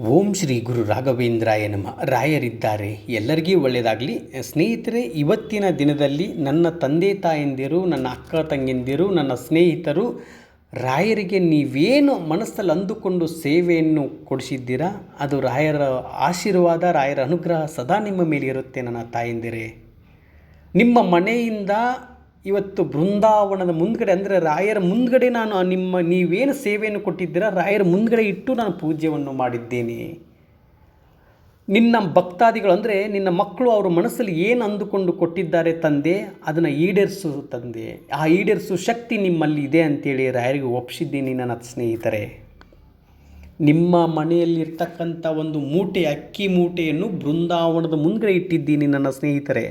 ಓಂ ಶ್ರೀ ಗುರು ರಾಘವೇಂದ್ರಾಯ ನಮ. ರಾಯರಿದ್ದಾರೆ. ಎಲ್ಲರಿಗೂ ಒಳ್ಳೆಯದಾಗಲಿ. ಸ್ನೇಹಿತರೆ, ಇವತ್ತಿನ ದಿನದಲ್ಲಿ ನನ್ನ ತಂದೆ ತಾಯಂದಿರು, ನನ್ನ ಅಕ್ಕ ತಂಗಿಯಂದಿರು, ನನ್ನ ಸ್ನೇಹಿತರು, ರಾಯರಿಗೆ ನೀವೇನು ಮನಸ್ಸಲ್ಲಿ ಅಂದುಕೊಂಡು ಸೇವೆಯನ್ನು ಕೊಡಿಸಿದ್ದೀರಾ? ಅದು ರಾಯರ ಆಶೀರ್ವಾದ, ರಾಯರ ಅನುಗ್ರಹ ಸದಾ ನಿಮ್ಮ ಮೇಲೆ ಇರುತ್ತೆ ನನ್ನ ತಾಯಂದಿರೇ. ನಿಮ್ಮ ಮನೆಯಿಂದ ಇವತ್ತು ಬೃಂದಾವನದ ಮುಂದ್ಗಡೆ, ಅಂದರೆ ರಾಯರ ಮುಂದ್ಗಡೆ ನಾನು ನಿಮ್ಮ, ನೀವೇನು ಸೇವೆಯನ್ನು ಕೊಟ್ಟಿದ್ದೀರಾ, ರಾಯರ ಮುಂದ್ಗಡೆ ಇಟ್ಟು ನಾನು ಪೂಜ್ಯವನ್ನು ಮಾಡಿದ್ದೇನೆ. ನಿನ್ನ ಭಕ್ತಾದಿಗಳು, ಅಂದರೆ ನಿನ್ನ ಮಕ್ಕಳು ಅವರ ಮನಸ್ಸಲ್ಲಿ ಏನು ಅಂದುಕೊಂಡು ಕೊಟ್ಟಿದ್ದಾರೆ ತಂದೆ, ಅದನ್ನು ಈಡೇರಿಸು ತಂದೆ. ಆ ಈಡೇರಿಸು ಶಕ್ತಿ ನಿಮ್ಮಲ್ಲಿ ಇದೆ ಅಂತೇಳಿ ರಾಯರಿಗೆ ಒಪ್ಪಿಸಿದ್ದೀನಿ ನನ್ನ ಸ್ನೇಹಿತರೆ. ನಿಮ್ಮ ಮನೆಯಲ್ಲಿರ್ತಕ್ಕಂಥ ಒಂದು ಮೂಟೆ, ಅಕ್ಕಿ ಮೂಟೆಯನ್ನು ಬೃಂದಾವನದ ಮುಂದ್ಗಡೆ ಇಟ್ಟಿದ್ದೀನಿ ನನ್ನ ಸ್ನೇಹಿತರೆ.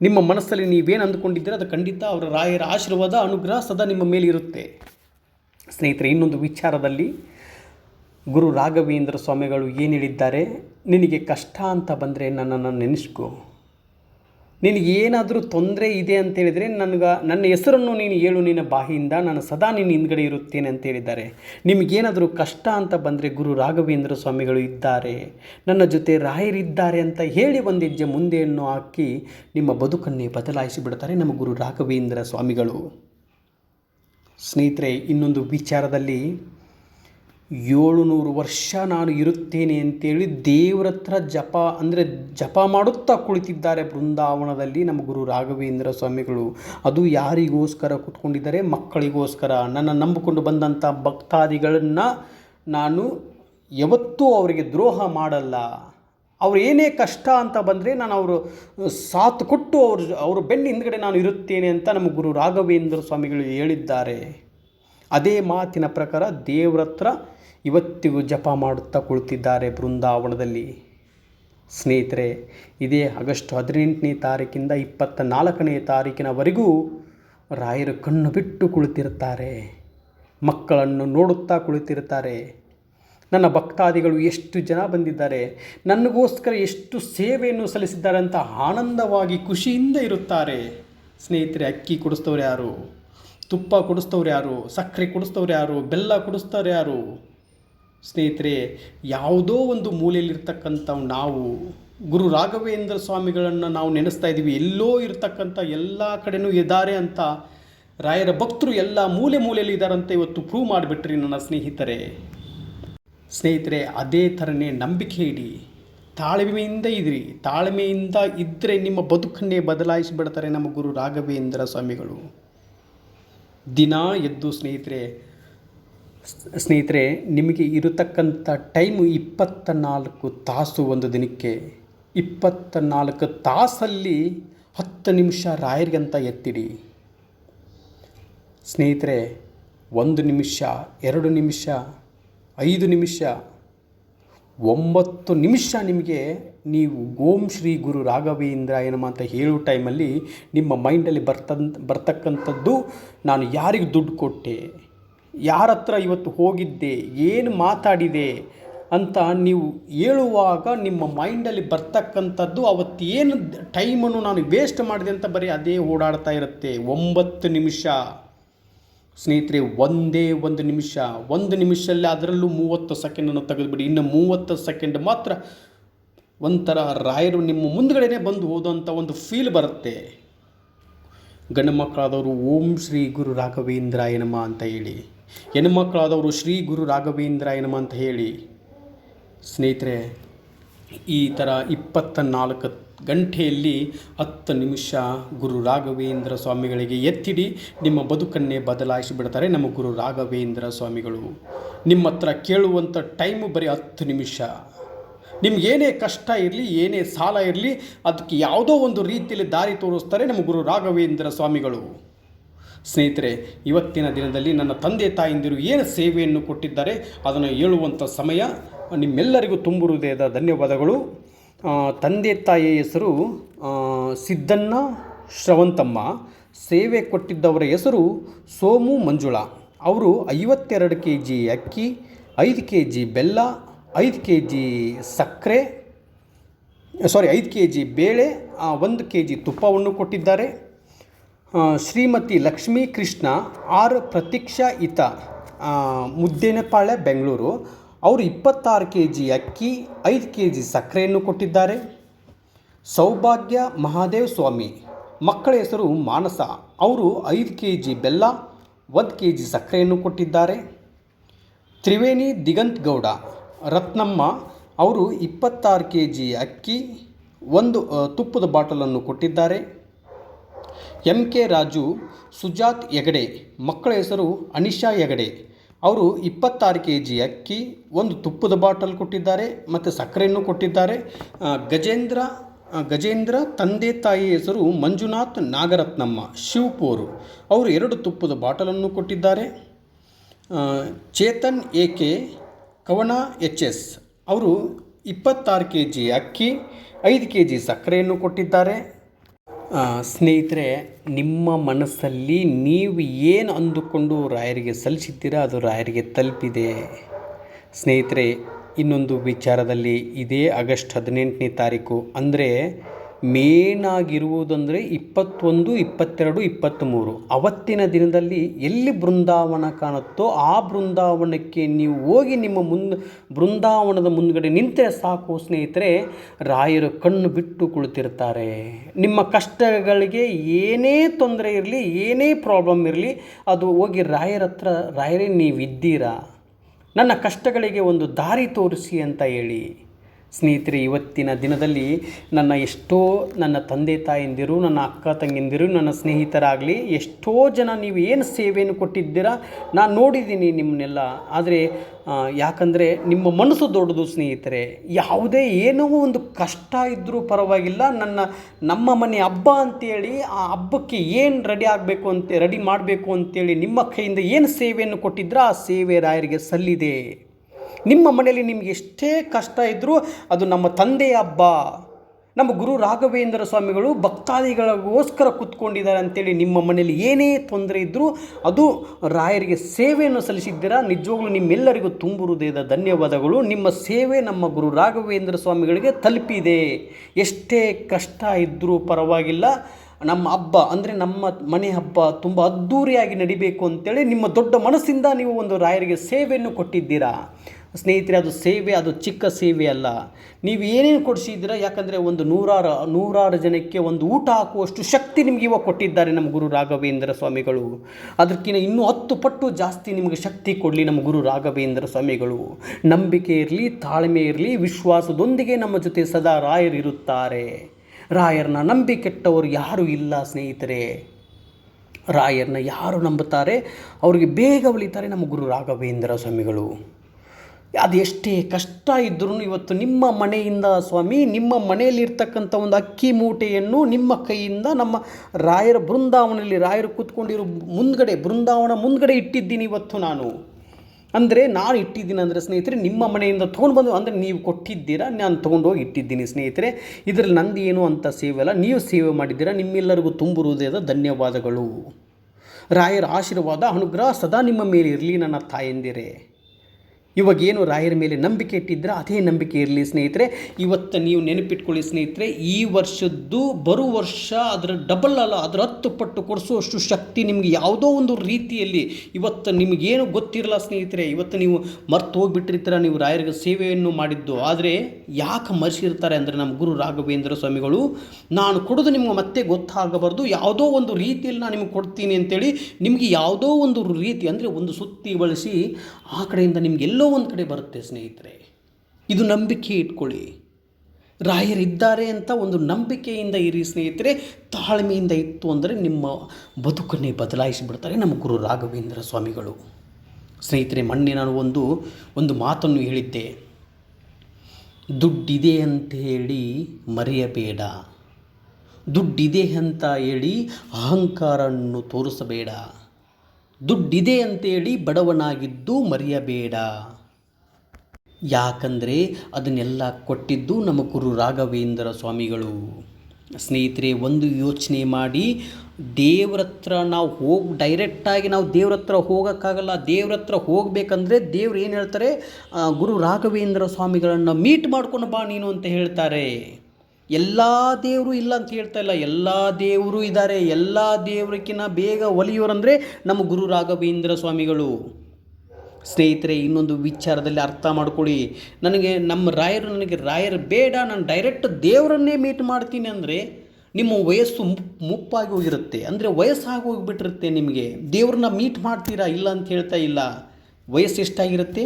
ನಿಮ್ಮ ಮನಸ್ಸಲ್ಲಿ ನೀವೇನು ಅಂದುಕೊಂಡಿದ್ದೀರ ಅದು ಖಂಡಿತ ಅವರ ರಾಯರ ಆಶೀರ್ವಾದ, ಅನುಗ್ರಹ ಸದಾ ನಿಮ್ಮ ಮೇಲೆ ಇರುತ್ತೆ. ಸ್ನೇಹಿತರೆ, ಇನ್ನೊಂದು ವಿಚಾರದಲ್ಲಿ ಗುರು ರಾಘವೇಂದ್ರ ಸ್ವಾಮಿಗಳು ಏನು ಹೇಳಿದ್ದಾರೆ? ನಿನಗೆ ಕಷ್ಟ ಅಂತ ಬಂದರೆ ನನ್ನನ್ನು ನೆನೆಸ್ಕೊ. ನಿನಗೆ ಏನಾದರೂ ತೊಂದರೆ ಇದೆ ಅಂತ ಹೇಳಿದರೆ ನನಗೆ, ನನ್ನ ಹೆಸರನ್ನು ನೀನು ಹೇಳು, ನಿನ್ನ ಬಾಯಿಯಿಂದ ನಾನು ಸದಾ ನಿನ್ನ ಹಿಂದ್ಗಡೆ ಇರುತ್ತೇನೆ ಅಂತ ಹೇಳಿದ್ದಾರೆ. ನಿಮಗೇನಾದರೂ ಕಷ್ಟ ಅಂತ ಬಂದರೆ ಗುರು ರಾಘವೇಂದ್ರ ಸ್ವಾಮಿಗಳು ಇದ್ದಾರೆ. ನನ್ನ ಜೊತೆ ರಾಯರಿದ್ದಾರೆ ಅಂತ ಹೇಳಿ ಒಂದು ಹೆಜ್ಜೆ ಮುಂದೆಯನ್ನು ಹಾಕಿ ನಿಮ್ಮ ಬದುಕನ್ನೇ ಬದಲಾಯಿಸಿ ಬಿಡ್ತಾರೆ ನಮ್ಮ ಗುರು ರಾಘವೇಂದ್ರ ಸ್ವಾಮಿಗಳು. ಸ್ನೇಹಿತರೆ, ಇನ್ನೊಂದು ವಿಚಾರದಲ್ಲಿ ಏಳುನೂರು ವರ್ಷ ನಾನು ಇರುತ್ತೇನೆ ಅಂತೇಳಿ ದೇವ್ರ ಹತ್ರ ಜಪ ಅಂದರೆ ಜಪ ಮಾಡುತ್ತಾ ಕುಳಿತಿದ್ದಾರೆ ಬೃಂದಾವನದಲ್ಲಿ ನಮ್ಮ ಗುರು ರಾಘವೇಂದ್ರ ಸ್ವಾಮಿಗಳು. ಅದು ಯಾರಿಗೋಸ್ಕರ ಕೂತ್ಕೊಂಡಿದ್ದಾರೆ? ಮಕ್ಕಳಿಗೋಸ್ಕರ. ನನ್ನ ನಂಬಿಕೊಂಡು ಬಂದಂಥ ಭಕ್ತಾದಿಗಳನ್ನು ನಾನು ಯಾವತ್ತೂ ಅವರಿಗೆ ದ್ರೋಹ ಮಾಡಲ್ಲ. ಅವ್ರು ಏನೇ ಕಷ್ಟ ಅಂತ ಬಂದರೆ ನಾನು ಅವರು ಸಾಥ್ ಕೊಟ್ಟು ಅವ್ರ ಅವ್ರ ಬೆನ್ನ ಹಿಂದ್ಗಡೆ ನಾನು ಇರುತ್ತೇನೆ ಅಂತ ನಮ್ಮ ಗುರು ರಾಘವೇಂದ್ರ ಸ್ವಾಮಿಗಳು ಹೇಳಿದ್ದಾರೆ. ಅದೇ ಮಾತಿನ ಪ್ರಕಾರ ದೇವರತ್ರ ಇವತ್ತಿಗೂ ಜಪ ಮಾಡುತ್ತಾ ಕುಳಿತಿದ್ದಾರೆ ಬೃಂದಾವನದಲ್ಲಿ. ಸ್ನೇಹಿತರೆ, ಇದೇ ಆಗಸ್ಟ್ ಹದಿನೆಂಟನೇ ತಾರೀಕಿಂದ ಇಪ್ಪತ್ತ ನಾಲ್ಕನೇ ತಾರೀಕಿನವರೆಗೂ ರಾಯರು ಕಣ್ಣು ಬಿಟ್ಟು ಕುಳಿತಿರ್ತಾರೆ ಮಕ್ಕಳನ್ನು ನೋಡುತ್ತಾ ಕುಳಿತಿರ್ತಾರೆ ನನ್ನ ಭಕ್ತಾದಿಗಳು ಎಷ್ಟು ಜನ ಬಂದಿದ್ದಾರೆ, ನನಗೋಸ್ಕರ ಎಷ್ಟು ಸೇವೆಯನ್ನು ಸಲ್ಲಿಸಿದ್ದಾರೆ ಅಂತ ಆನಂದವಾಗಿ ಖುಷಿಯಿಂದ ಇರುತ್ತಾರೆ. ಸ್ನೇಹಿತರೆ, ಅಕ್ಕಿ ಕೊಡಿಸ್ತವ್ರು ಯಾರು? ತುಪ್ಪ ಕುಡಿಸ್ತವ್ರು ಯಾರು? ಸಕ್ಕರೆ ಕುಡಿಸ್ತವ್ರು ಯಾರು? ಬೆಲ್ಲ ಕುಡಿಸ್ತವ್ರು ಯಾರು? ಸ್ನೇಹಿತರೆ, ಯಾವುದೋ ಒಂದು ಮೂಲೆಯಲ್ಲಿರ್ತಕ್ಕಂಥ ನಾವು, ಗುರು ರಾಘವೇಂದ್ರ ಸ್ವಾಮಿಗಳನ್ನು ನಾವು ನೆನೆಸ್ತಾ ಇದ್ದೀವಿ. ಎಲ್ಲೋ ಇರ್ತಕ್ಕಂಥ ಎಲ್ಲ ಕಡೆನೂ ಇದ್ದಾರೆ ಅಂತ ರಾಯರ ಭಕ್ತರು ಎಲ್ಲ ಮೂಲೆ ಮೂಲೆಯಲ್ಲಿ ಇದ್ದಾರಂತ ಇವತ್ತು ಪ್ರೂವ್ ಮಾಡಿಬಿಟ್ರಿ ನನ್ನ ಸ್ನೇಹಿತರೆ. ಸ್ನೇಹಿತರೆ, ಅದೇ ಥರನೇ ನಂಬಿಕೆ ಇಡಿ. ತಾಳ್ಮೆಯಿಂದ ಇದ್ರಿ. ತಾಳ್ಮೆಯಿಂದ ಇದ್ದರೆ ನಿಮ್ಮ ಬದುಕನ್ನೇ ಬದಲಾಯಿಸಿಬಿಡ್ತಾರೆ ನಮ್ಮ ಗುರು ರಾಘವೇಂದ್ರ ಸ್ವಾಮಿಗಳು. ದಿನ ಎದ್ದು ಸ್ನೇಹಿತರೆ ಸ್ನೇಹಿತರೆ, ನಿಮಗೆ ಇರತಕ್ಕಂಥ ಟೈಮು ಇಪ್ಪತ್ತ ನಾಲ್ಕು ತಾಸು ಒಂದು ದಿನಕ್ಕೆ. ಇಪ್ಪತ್ತ ನಾಲ್ಕು ತಾಸಲ್ಲಿ ಹತ್ತು ನಿಮಿಷ ರಾಯರಿಗಂತ ಎತ್ತಿಡಿ. ಸ್ನೇಹಿತರೆ, ಒಂದು ನಿಮಿಷ, ಎರಡು ನಿಮಿಷ, ಐದು ನಿಮಿಷ ಒಂಬತ್ತು ನಿಮಿಷ ನಿಮಗೆ ನೀವು ಓಂ ಶ್ರೀ ಗುರು ರಾಘವೇಂದ್ರ ಏನಮ್ಮ ಅಂತ ಹೇಳೋ ಟೈಮಲ್ಲಿ ನಿಮ್ಮ ಮೈಂಡಲ್ಲಿ ಬರ್ತಂತ, ಬರ್ತಕ್ಕಂಥದ್ದು ನಾನು ಯಾರಿಗೆ ದುಡ್ಡು ಕೊಟ್ಟೆ. ಯಾರ ಹತ್ರ ಇವತ್ತು ಹೋಗಿದ್ದೆ, ಏನು ಮಾತಾಡಿದೆ ಅಂತ ನೀವು ಹೇಳುವಾಗ ನಿಮ್ಮ ಮೈಂಡಲ್ಲಿ ಬರ್ತಕ್ಕಂಥದ್ದು ಅವತ್ತೇನು ಟೈಮನ್ನು ನಾನು ವೇಸ್ಟ್ ಮಾಡಿದೆ ಅಂತ ಬರೀ ಅದೇ ಓಡಾಡ್ತಾ ಇರುತ್ತೆ. ಒಂಬತ್ತು ನಿಮಿಷ. ಸ್ನೇಹಿತರೆ, ಒಂದೇ ಒಂದು ನಿಮಿಷ, ಒಂದು ನಿಮಿಷದಲ್ಲಿ ಅದರಲ್ಲೂ ಮೂವತ್ತು ಸೆಕೆಂಡನ್ನು ತೆಗೆದುಬಿಡಿ. ಇನ್ನು ಮೂವತ್ತು ಸೆಕೆಂಡ್ ಮಾತ್ರ ಒಂಥರ ರಾಯರು ನಿಮ್ಮ ಮುಂದ್ಗಡೆನೇ ಬಂದು ಹೋದಂಥ ಒಂದು ಫೀಲ್ ಬರುತ್ತೆ. ಗಂಡು ಮಕ್ಕಳಾದವರು ಓಂ ಶ್ರೀ ಗುರು ರಾಘವೇಂದ್ರ ಏನಮ್ಮ ಅಂತ ಹೇಳಿ. ಹೆಣ್ಮಕ್ಕಳಾದವರು ಶ್ರೀ ಗುರು ರಾಘವೇಂದ್ರ ಏನಮ್ಮ ಅಂತ ಹೇಳಿ. ಸ್ನೇಹಿತರೆ, ಈ ಥರ ಇಪ್ಪತ್ತ ನಾಲ್ಕು ಗಂಟೆಯಲ್ಲಿ ಹತ್ತು ನಿಮಿಷ ಗುರು ರಾಘವೇಂದ್ರ ಸ್ವಾಮಿಗಳಿಗೆ ಎತ್ತಿಡಿ. ನಿಮ್ಮ ಬದುಕನ್ನೇ ಬದಲಾಯಿಸಿ ಬಿಡ್ತಾರೆ ನಮ್ಮ ಗುರು ರಾಘವೇಂದ್ರ ಸ್ವಾಮಿಗಳು. ನಿಮ್ಮ ಹತ್ರ ಕೇಳುವಂಥ ಟೈಮು ಬರೀ ಹತ್ತು ನಿಮಿಷ. ನಿಮ್ಗೇನೇ ಕಷ್ಟ ಇರಲಿ, ಏನೇ ಸಾಲ ಇರಲಿ, ಅದಕ್ಕೆ ಯಾವುದೋ ಒಂದು ರೀತಿಯಲ್ಲಿ ದಾರಿ ತೋರಿಸ್ತಾರೆ ನಮ್ಮ ಗುರು ರಾಘವೇಂದ್ರ ಸ್ವಾಮಿಗಳು. ಸ್ನೇಹಿತರೆ, ಇವತ್ತಿನ ದಿನದಲ್ಲಿ ನನ್ನ ತಂದೆ ತಾಯಿಂದಿರು ಏನು ಸೇವೆಯನ್ನು ಕೊಟ್ಟಿದ್ದಾರೆ, ಅದನ್ನು ಹೇಳುವಂಥ ಸಮಯ ನಿಮ್ಮೆಲ್ಲರಿಗೂ ತುಂಬು ಹೃದಯದ ಧನ್ಯವಾದಗಳು. ತಂದೆ ತಾಯಿಯ ಹೆಸರು ಸಿದ್ದಣ್ಣ ಶ್ರವಂತಮ್ಮ. ಸೇವೆ ಕೊಟ್ಟಿದ್ದವರ ಹೆಸರು ಸೋಮು ಮಂಜುಳ. ಅವರು ಐವತ್ತೆರಡು ಕೆ ಜಿ ಅಕ್ಕಿ, ಐದು ಕೆ ಜಿ ಬೆಲ್ಲ, ಐದು ಕೆ ಜಿ ಸಕ್ಕರೆ ಸಾರಿ ಐದು ಕೆ ಜಿ ಬೇಳೆ ಒಂದು ಕೆ ಜಿ ತುಪ್ಪವನ್ನು ಕೊಟ್ಟಿದ್ದಾರೆ. ಶ್ರೀಮತಿ ಲಕ್ಷ್ಮೀ ಕೃಷ್ಣ ಆರ್ ಪ್ರತೀಕ್ಷಾ ಇತ ಮುದ್ದೇನಪಾಳೆ ಬೆಂಗಳೂರು. ಅವರು ಇಪ್ಪತ್ತಾರು ಕೆ ಜಿ ಅಕ್ಕಿ, ಐದು ಕೆ ಜಿ ಸಕ್ಕರೆಯನ್ನು ಕೊಟ್ಟಿದ್ದಾರೆ. ಸೌಭಾಗ್ಯ ಮಹಾದೇವ ಸ್ವಾಮಿ, ಮಕ್ಕಳ ಹೆಸರು ಮಾನಸ. ಅವರು ಐದು ಕೆ ಜಿ ಬೆಲ್ಲ, ಒಂದು ಕೆ ಜಿ ಸಕ್ಕರೆಯನ್ನು ಕೊಟ್ಟಿದ್ದಾರೆ. ತ್ರಿವೇಣಿ ದಿಗಂತ್ ಗೌಡ, ರತ್ನಮ್ಮ, ಅವರು ಇಪ್ಪತ್ತಾರು ಕೆ ಜಿ ಅಕ್ಕಿ, ಒಂದು ತುಪ್ಪದ ಬಾಟಲನ್ನು ಕೊಟ್ಟಿದ್ದಾರೆ. ಎಂ ಕೆ ರಾಜು, ಸುಜಾತ್ ಹೆಗಡೆ, ಮಕ್ಕಳ ಹೆಸರು ಅನಿಶಾ ಹೆಗಡೆ. ಅವರು ಇಪ್ಪತ್ತಾರು ಕೆ ಜಿ ಅಕ್ಕಿ ಒಂದು ತುಪ್ಪದ ಬಾಟಲ್ ಕೊಟ್ಟಿದ್ದಾರೆ ಮತ್ತು ಸಕ್ಕರೆಯನ್ನು ಕೊಟ್ಟಿದ್ದಾರೆ. ಗಜೇಂದ್ರ ಗಜೇಂದ್ರ ತಂದೆ ತಾಯಿ ಹೆಸರು ಮಂಜುನಾಥ್ ನಾಗರತ್ನಮ್ಮ, ಶಿವಪೂರು. ಅವರು ಎರಡು ತುಪ್ಪದ ಬಾಟಲನ್ನು ಕೊಟ್ಟಿದ್ದಾರೆ. Chetan A K ಕವಣ H S. ಅವರು ಇಪ್ಪತ್ತಾರು ಕೆ ಜಿ ಅಕ್ಕಿ, ಐದು ಕೆ ಜಿ ಸಕ್ಕರೆಯನ್ನು ಕೊಟ್ಟಿದ್ದಾರೆ. ಸ್ನೇಹಿತರೆ, ನಿಮ್ಮ ಮನಸ್ಸಲ್ಲಿ ನೀವು ಏನು ಅಂದುಕೊಂಡು ರಾಯರಿಗೆ ಸಲ್ಲಿಸಿದ್ದೀರ, ಅದು ರಾಯರಿಗೆ ತಲುಪಿದೆ. ಸ್ನೇಹಿತರೆ, ಇನ್ನೊಂದು ವಿಚಾರದಲ್ಲಿ ಇದೇ ಆಗಸ್ಟ್ ಹದಿನೆಂಟನೇ ತಾರೀಕು. ಅಂದರೆ ಮೇನ್ ಆಗಿರುವುದಂದರೆ ಇಪ್ಪತ್ತೊಂದು, ಇಪ್ಪತ್ತೆರಡು, ಇಪ್ಪತ್ತ್ಮೂರು. ಅವತ್ತಿನ ದಿನದಲ್ಲಿ ಎಲ್ಲಿ ಬೃಂದಾವನ ಕಾಣುತ್ತೋ ಆ ಬೃಂದಾವನಕ್ಕೆ ನೀವು ಹೋಗಿ ನಿಮ್ಮ ಮುಂದೆ ಬೃಂದಾವನದ ಮುಂದುಗಡೆ ನಿಂತರೆ ಸಾಕು ಸ್ನೇಹಿತರೆ, ರಾಯರು ಕಣ್ಣು ಬಿಟ್ಟು ಕುಳಿತಿರ್ತಾರೆ. ನಿಮ್ಮ ಕಷ್ಟಗಳಿಗೆ ಏನೇ ತೊಂದರೆ ಇರಲಿ, ಏನೇ ಪ್ರಾಬ್ಲಮ್ ಇರಲಿ, ಅದು ಹೋಗಿ ರಾಯರ ಹತ್ರ, ರಾಯರೇ ನೀವಿದ್ದೀರಾ? ನನ್ನ ಕಷ್ಟಗಳಿಗೆ ಒಂದು ದಾರಿ ತೋರಿಸಿ ಅಂತ ಹೇಳಿ. ಸ್ನೇಹಿತರೆ, ಇವತ್ತಿನ ದಿನದಲ್ಲಿ ನನ್ನ ಎಷ್ಟೋ ನನ್ನ ತಂದೆ ತಾಯಂದಿರು, ನನ್ನ ಅಕ್ಕ ತಂಗಿಂದಿರು, ನನ್ನ ಸ್ನೇಹಿತರಾಗಲಿ ಎಷ್ಟೋ ಜನ ನೀವು ಏನು ಸೇವೆಯನ್ನು ಕೊಟ್ಟಿದ್ದೀರಾ, ನಾನು ನೋಡಿದ್ದೀನಿ ನಿಮ್ಮನ್ನೆಲ್ಲ. ಆದರೆ ಯಾಕಂದರೆ ನಿಮ್ಮ ಮನಸ್ಸು ದೊಡ್ಡದು ಸ್ನೇಹಿತರೆ. ಯಾವುದೇ ಏನೋ ಒಂದು ಕಷ್ಟ ಇದ್ದರೂ ಪರವಾಗಿಲ್ಲ. ನನ್ನ, ನಮ್ಮ ಮನೆ ಹಬ್ಬ ಅಂತೇಳಿ, ಆ ಹಬ್ಬಕ್ಕೆ ಏನು ರೆಡಿ ಆಗಬೇಕು ಅಂತ, ರೆಡಿ ಮಾಡಬೇಕು ಅಂತೇಳಿ ನಿಮ್ಮ ಕೈಯಿಂದ ಏನು ಸೇವೆಯನ್ನು ಕೊಟ್ಟಿದ್ರೋ ಆ ಸೇವೆ ರಾಯರಿಗೆ ಸಲ್ಲಿದೆ. ನಿಮ್ಮ ಮನೆಯಲ್ಲಿ ನಿಮ್ಗೆ ಎಷ್ಟೇ ಕಷ್ಟ ಇದ್ದರೂ ಅದು ನಮ್ಮ ತಂದೆಯ ಹಬ್ಬ. ನಮ್ಮ ಗುರು ರಾಘವೇಂದ್ರ ಸ್ವಾಮಿಗಳು ಭಕ್ತಾದಿಗಳಿಗೋಸ್ಕರ ಕೂತ್ಕೊಂಡಿದ್ದಾರೆ ಅಂತೇಳಿ ನಿಮ್ಮ ಮನೆಯಲ್ಲಿ ಏನೇ ತೊಂದರೆ ಇದ್ದರೂ ಅದು ರಾಯರಿಗೆ ಸೇವೆಯನ್ನು ಸಲ್ಲಿಸಿದ್ದೀರಾ? ನಿಜವಾಗ್ಲೂ ನಿಮ್ಮೆಲ್ಲರಿಗೂ ತುಂಬು ಹೃದಯದ ಧನ್ಯವಾದಗಳು. ನಿಮ್ಮ ಸೇವೆ ನಮ್ಮ ಗುರು ರಾಘವೇಂದ್ರ ಸ್ವಾಮಿಗಳಿಗೆ ತಲುಪಿದೆ. ಎಷ್ಟೇ ಕಷ್ಟ ಇದ್ದರೂ ಪರವಾಗಿಲ್ಲ. ನಮ್ಮ ಹಬ್ಬ ಅಂದರೆ ನಮ್ಮ ಮನೆ ಹಬ್ಬ ತುಂಬ ಅದ್ಧೂರಿಯಾಗಿ ನಡಿಬೇಕು ಅಂತೇಳಿ ನಿಮ್ಮ ದೊಡ್ಡ ಮನಸ್ಸಿಂದ ನೀವು ಒಂದು ರಾಯರಿಗೆ ಸೇವೆಯನ್ನು ಕೊಟ್ಟಿದ್ದೀರಾ? ಸ್ನೇಹಿತರೆ, ಅದು ಸೇವೆ, ಅದು ಚಿಕ್ಕ ಸೇವೆ ಅಲ್ಲ. ನೀವು ಏನೇನು ಕೊಡಿಸಿದ್ದೀರಾ, ಯಾಕಂದರೆ ಒಂದು ನೂರಾರು ನೂರಾರು ಜನಕ್ಕೆ ಒಂದು ಊಟ ಹಾಕುವಷ್ಟು ಶಕ್ತಿ ನಿಮಗೆ ಇವಾಗ ಕೊಟ್ಟಿದ್ದಾರೆ ನಮ್ಮ ಗುರು ರಾಘವೇಂದ್ರ ಸ್ವಾಮಿಗಳು. ಅದಕ್ಕಿಂತ ಇನ್ನೂ ಹತ್ತು ಪಟ್ಟು ಜಾಸ್ತಿ ನಿಮಗೆ ಶಕ್ತಿ ಕೊಡಲಿ ನಮ್ಮ ಗುರು ರಾಘವೇಂದ್ರ ಸ್ವಾಮಿಗಳು. ನಂಬಿಕೆ ಇರಲಿ, ತಾಳ್ಮೆ ಇರಲಿ, ವಿಶ್ವಾಸದೊಂದಿಗೆ ನಮ್ಮ ಜೊತೆ ಸದಾ ರಾಯರಿರುತ್ತಾರೆ ರಾಯರನ್ನ ನಂಬಿ ಕೆಟ್ಟವರು ಯಾರೂ ಇಲ್ಲ ಸ್ನೇಹಿತರೆ. ರಾಯರನ್ನ ಯಾರು ನಂಬುತ್ತಾರೆ? ಅವರಿಗೆ ಬೇಗ ಉಳಿತಾರೆ ನಮ್ಮ ಗುರು ರಾಘವೇಂದ್ರ ಸ್ವಾಮಿಗಳು. ಅದು ಎಷ್ಟೇ ಕಷ್ಟ ಇದ್ದರೂ ಇವತ್ತು ನಿಮ್ಮ ಮನೆಯಿಂದ ಸ್ವಾಮಿ, ನಿಮ್ಮ ಮನೆಯಲ್ಲಿರ್ತಕ್ಕಂಥ ಒಂದು ಅಕ್ಕಿ ಮೂಟೆಯನ್ನು ನಿಮ್ಮ ಕೈಯಿಂದ ನಮ್ಮ ರಾಯರ ಬೃಂದಾವನಲ್ಲಿ ರಾಯರು ಕೂತ್ಕೊಂಡಿರೋ ಮುಂದ್ಗಡೆ, ಬೃಂದಾವನ ಮುಂದ್ಗಡೆ ಇಟ್ಟಿದ್ದೀನಿ ಇವತ್ತು ನಾನು. ಅಂದರೆ ನಾನು ಇಟ್ಟಿದ್ದೀನಿ ಅಂದರೆ ಸ್ನೇಹಿತರೆ, ನಿಮ್ಮ ಮನೆಯಿಂದ ತೊಗೊಂಡು ಬಂದು, ಅಂದರೆ ನೀವು ಕೊಟ್ಟಿದ್ದೀರಾ, ನಾನು ತೊಗೊಂಡೋಗಿ ಇಟ್ಟಿದ್ದೀನಿ ಸ್ನೇಹಿತರೆ. ಇದರಲ್ಲಿ ನಂದು ಏನು ಅಂತ ಸೇವೆ ಅಲ್ಲ, ನೀವು ಸೇವೆ ಮಾಡಿದ್ದೀರಾ, ನಿಮ್ಮೆಲ್ಲರಿಗೂ ತುಂಬು ಹೃದಯದ ಧನ್ಯವಾದಗಳು. ರಾಯರ ಆಶೀರ್ವಾದ, ಅನುಗ್ರಹ ಸದಾ ನಿಮ್ಮ ಮೇಲೆ ಇರಲಿ ನನ್ನ ತಾಯಂದಿರೇ. ಇವಾಗ ಏನು ರಾಯರ ಮೇಲೆ ನಂಬಿಕೆ ಇಟ್ಟಿದ್ರೆ ಅದೇ ನಂಬಿಕೆ ಇರಲಿ ಸ್ನೇಹಿತರೆ. ಇವತ್ತು ನೀವು ನೆನಪಿಟ್ಕೊಳ್ಳಿ ಸ್ನೇಹಿತರೆ, ಈ ವರ್ಷದ್ದು ಬರೋ ವರ್ಷ ಅದರ ಡಬಲ್ ಅಲ್ಲ, ಅದರ ಹತ್ತು ಪಟ್ಟು ಕೊಡಿಸುವಷ್ಟು ಶಕ್ತಿ ನಿಮಗೆ ಯಾವುದೋ ಒಂದು ರೀತಿಯಲ್ಲಿ ಇವತ್ತು ನಿಮಗೇನು ಗೊತ್ತಿರಲ್ಲ ಸ್ನೇಹಿತರೆ. ಇವತ್ತು ನೀವು ಮರ್ತು ಹೋಗಿಬಿಟ್ಟಿರ್ತೀರ ನೀವು ರಾಯರಿಗೆ ಸೇವೆಯನ್ನು ಮಾಡಿದ್ದು. ಆದರೆ ಯಾಕೆ ಮರೆಸಿರ್ತಾರೆ ಅಂದರೆ ನಮ್ಮ ಗುರು ರಾಘವೇಂದ್ರ ಸ್ವಾಮಿಗಳು, ನಾನು ಕೊಡೋದು ನಿಮ್ಗೆ ಮತ್ತೆ ಗೊತ್ತಾಗಬಾರ್ದು. ಯಾವುದೋ ಒಂದು ರೀತಿಯಲ್ಲಿ ನಾನು ನಿಮ್ಗೆ ಕೊಡ್ತೀನಿ ಅಂತೇಳಿ ನಿಮಗೆ ಯಾವುದೋ ಒಂದು ರೀತಿ ಅಂದರೆ ಒಂದು ಸುತ್ತಿ ಬಳಸಿ ಆ ಕಡೆಯಿಂದ ನಿಮ್ಗೆ ಎಲ್ಲೋ ಒಂದು ಕಡೆ ಬರುತ್ತೆ ಸ್ನೇಹಿತರೆ. ಇದು ನಂಬಿಕೆ ಇಟ್ಕೊಳ್ಳಿ. ರಾಯರಿದ್ದಾರೆ ಅಂತ ಒಂದು ನಂಬಿಕೆಯಿಂದ ಇರಿ ಸ್ನೇಹಿತರೆ. ತಾಳ್ಮೆಯಿಂದ ಇತ್ತು ಅಂದರೆ ನಿಮ್ಮ ಬದುಕನ್ನೇ ಬದಲಾಯಿಸಿಬಿಡ್ತಾರೆ ನಮ್ಮ ಗುರು ರಾಘವೇಂದ್ರ ಸ್ವಾಮಿಗಳು. ಸ್ನೇಹಿತರೆ, ಮೊನ್ನೆ ನಾನು ಒಂದು ಒಂದು ಮಾತನ್ನು ಹೇಳಿದ್ದೆ. ದುಡ್ಡಿದೆ ಅಂತ ಹೇಳಿ ಮರೆಯಬೇಡ. ದುಡ್ಡಿದೆ ಅಂತ ಹೇಳಿ ಅಹಂಕಾರವನ್ನು ತೋರಿಸಬೇಡ. ದುಡ್ಡಿದೆ ಅಂತೇಳಿ ಬಡವನಾಗಿದ್ದು ಮರೆಯಬೇಡ. ಯಾಕಂದರೆ ಅದನ್ನೆಲ್ಲ ಕೊಟ್ಟಿದ್ದು ನಮ್ಮ ಗುರು ರಾಘವೇಂದ್ರ ಸ್ವಾಮಿಗಳು. ಸ್ನೇಹಿತರೆ, ಒಂದು ಯೋಚನೆ ಮಾಡಿ. ದೇವ್ರ ಹತ್ರ ನಾವು ಹೋಗಿ ಡೈರೆಕ್ಟಾಗಿ ನಾವು ದೇವ್ರ ಹತ್ರ ಹೋಗೋಕ್ಕಾಗಲ್ಲ. ದೇವ್ರ ಹತ್ರ ಹೋಗಬೇಕಂದ್ರೆ ದೇವ್ರು ಏನು ಹೇಳ್ತಾರೆ? ಗುರು ರಾಘವೇಂದ್ರ ಸ್ವಾಮಿಗಳನ್ನು ಮೀಟ್ ಮಾಡ್ಕೊಂಡು ಬಾ ನೀನು ಅಂತ ಹೇಳ್ತಾರೆ. ಎಲ್ಲ ದೇವರು ಇಲ್ಲ ಅಂತ ಹೇಳ್ತಾ ಇಲ್ಲ. ಎಲ್ಲ ದೇವರು ಇದ್ದಾರೆ ಎಲ್ಲ ದೇವರಕ್ಕಿಂತ ಬೇಗ ಒಲಿಯೋರಂದರೆ ನಮ್ಮ ಗುರು ರಾಘವೇಂದ್ರ ಸ್ವಾಮಿಗಳು. ಸ್ನೇಹಿತರೆ, ಇನ್ನೊಂದು ವಿಚಾರದಲ್ಲಿ ಅರ್ಥ ಮಾಡ್ಕೊಳ್ಳಿ. ನನಗೆ ನಮ್ಮ ರಾಯರು ನನಗೆ, ರಾಯರು, ಬೇಡ, ನಾನು ಡೈರೆಕ್ಟ್ ದೇವರನ್ನೇ ಮೀಟ್ ಮಾಡ್ತೀನಿ ಅಂದರೆ ನಿಮ್ಮ ವಯಸ್ಸು ಮುಪ್ ಮುಪ್ಪಾಗಿ ಹೋಗಿರುತ್ತೆ. ಅಂದರೆ ವಯಸ್ಸಾಗಿ ಹೋಗಿಬಿಟ್ಟಿರುತ್ತೆ ನಿಮಗೆ. ದೇವ್ರನ್ನ ಮೀಟ್ ಮಾಡ್ತೀರಾ ಇಲ್ಲ ಅಂತ ಹೇಳ್ತಾ ಇಲ್ಲ. ವಯಸ್ಸು ಎಷ್ಟಾಗಿರುತ್ತೆ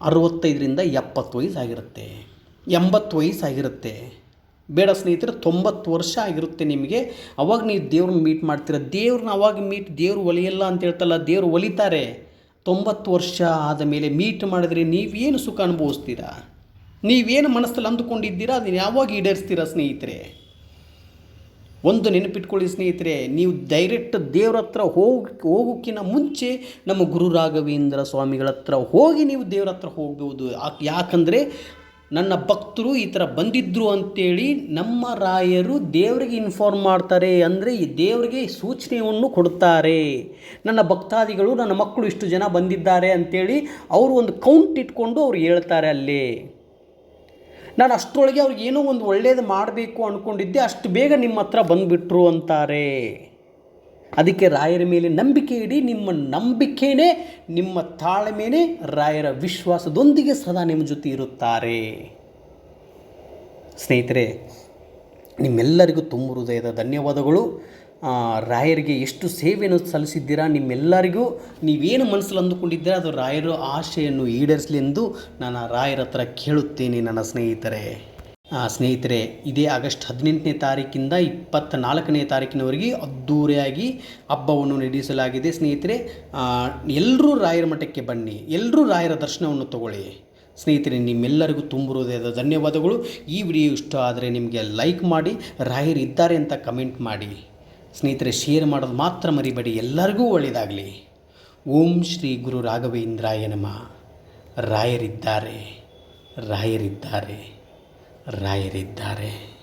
ಅರವತ್ತೈದರಿಂದ ಎಪ್ಪತ್ತು ವಯಸ್ಸಾಗಿರುತ್ತೆ. ಎಂಬತ್ತು ವಯಸ್ಸಾಗಿರುತ್ತೆ. ಬೇಡ ಸ್ನೇಹಿತರೆ, ತೊಂಬತ್ತು ವರ್ಷ ಆಗಿರುತ್ತೆ ನಿಮಗೆ. ಅವಾಗ ನೀವು ದೇವ್ರನ್ನ ಮೀಟ್ ಮಾಡ್ತೀರ. ದೇವ್ರನ್ನ ಅವಾಗ ಮೀಟ್ ದೇವ್ರು ಒಲಿಯಲ್ಲ ಅಂತ ಹೇಳ್ತಲ್ಲ, ದೇವ್ರು ಒಲಿತಾರೆ. ತೊಂಬತ್ತು ವರ್ಷ ಆದ ಮೇಲೆ ಮೀಟ್ ಮಾಡಿದ್ರೆ ನೀವೇನು ಸುಖ ಅನುಭವಿಸ್ತೀರಾ? ನೀವೇನು ಮನಸ್ಸಲ್ಲಿ ಅಂದುಕೊಂಡಿದ್ದೀರಾ? ಅದನ್ನು ಯಾವಾಗ ಈಡೇರಿಸ್ತೀರಾ ಸ್ನೇಹಿತರೆ? ಒಂದು ನೆನಪಿಟ್ಕೊಳ್ಳಿ ಸ್ನೇಹಿತರೆ, ನೀವು ಡೈರೆಕ್ಟ್ ದೇವ್ರ ಹತ್ರ ಹೋಗಿ ಹೋಗೋಕ್ಕಿಂತ ಮುಂಚೆ ನಮ್ಮ ಗುರು ರಾಘವೇಂದ್ರ ಸ್ವಾಮಿಗಳ ಹತ್ರ ಹೋಗಿ ನೀವು ದೇವ್ರ ಹತ್ರ ಹೋಗ್ಬೋದು. ಯಾಕ್- ಯಾಕಂದರೆ ನನ್ನ ಭಕ್ತರು ಈ ಥರ ಬಂದಿದ್ದರು ಅಂತೇಳಿ ನಮ್ಮ ರಾಯರು ದೇವರಿಗೆ ಇನ್ಫಾರ್ಮ್ ಮಾಡ್ತಾರೆ ಅಂದರೆ ಈ ದೇವರಿಗೆ ಸೂಚನೆಯನ್ನು ಕೊಡ್ತಾರೆ. ನನ್ನ ಭಕ್ತಾದಿಗಳು, ನನ್ನ ಮಕ್ಕಳು ಇಷ್ಟು ಜನ ಬಂದಿದ್ದಾರೆ ಅಂತೇಳಿ ಅವರು ಒಂದು ಕೌಂಟ್ ಇಟ್ಕೊಂಡು ಅವ್ರು ಹೇಳ್ತಾರೆ ಅಲ್ಲಿ. ನಾನು ಅಷ್ಟರೊಳಗೆ ಅವ್ರಿಗೆ ಏನೋ ಒಂದು ಒಳ್ಳೇದು ಮಾಡಬೇಕು ಅಂದ್ಕೊಂಡಿದ್ದೆ ಅಷ್ಟು ಬೇಗ ನಿಮ್ಮ ಹತ್ರ ಬಂದುಬಿಟ್ರು ಅಂತಾರೆ. ಅದಕ್ಕೆ ರಾಯರ ಮೇಲೆ ನಂಬಿಕೆ ಇಡಿ, ನಿಮ್ಮ ನಂಬಿಕೆನೇ, ನಿಮ್ಮ ತಾಳ್ಮೆನೇ ರಾಯರ ವಿಶ್ವಾಸದೊಂದಿಗೆ ಸದಾ ನಿಮ್ಮ ಜೊತೆ ಇರುತ್ತಾರೆ. ಸ್ನೇಹಿತರೆ, ನಿಮ್ಮೆಲ್ಲರಿಗೂ ತುಂಬ ಹೃದಯದ ಧನ್ಯವಾದಗಳು. ರಾಯರಿಗೆ ಎಷ್ಟು ಸೇವೆಯನ್ನು ಸಲ್ಲಿಸಿದ್ದೀರಾ, ನಿಮ್ಮೆಲ್ಲರಿಗೂ ನೀವೇನು ಮನಸ್ಸಲ್ಲಿ ಅಂದುಕೊಂಡಿದ್ದೀರಾ, ಅದು ರಾಯರ ಆಶೆಯನ್ನು ಈಡೇರಿಸಲಿ ಎಂದು ನಾನು ರಾಯರ ಹತ್ರ ಕೇಳುತ್ತೇನೆ ನನ್ನ ಸ್ನೇಹಿತರೆ. ಸ್ನೇಹಿತರೆ, ಇದೇ ಆಗಸ್ಟ್ ಹದಿನೆಂಟನೇ ತಾರೀಕಿಂದ ಇಪ್ಪತ್ತ ನಾಲ್ಕನೇ ತಾರೀಕಿನವರೆಗೆ ಅದ್ಧೂರಿಯಾಗಿ ಹಬ್ಬವನ್ನು ನಡೆಸಲಾಗಿದೆ. ಸ್ನೇಹಿತರೆ ಎಲ್ಲರೂ ರಾಯರ ಮಠಕ್ಕೆ ಬನ್ನಿ, ಎಲ್ಲರೂ ರಾಯರ ದರ್ಶನವನ್ನು ತಗೊಳ್ಳಿ. ಸ್ನೇಹಿತರೆ, ನಿಮ್ಮೆಲ್ಲರಿಗೂ ತುಂಬ ಹೃದಯದ ಧನ್ಯವಾದಗಳು. ಈ ವಿಡಿಯೋ ಇಷ್ಟ ಆದರೆ ನಿಮಗೆ ಲೈಕ್ ಮಾಡಿ, ರಾಯರು ಇದ್ದಾರೆ ಅಂತ ಕಮೆಂಟ್ ಮಾಡಿ. ಸ್ನೇಹಿತರೆ, ಶೇರ್ ಮಾಡೋದು ಮಾತ್ರ ಮರಿಬೇಡಿ, ಎಲ್ಲರಿಗೂ ಒಳ್ಳೆಯದಾಗಲಿ. ಓಂ ಶ್ರೀ ಗುರು ರಾಘವೇಂದ್ರಾಯ ನಮಃ. ರಾಯರಿದ್ದಾರೆ ರಾಯರಿದ್ದಾರೆ. ರಾಯರಿದ್ದಾರೆ.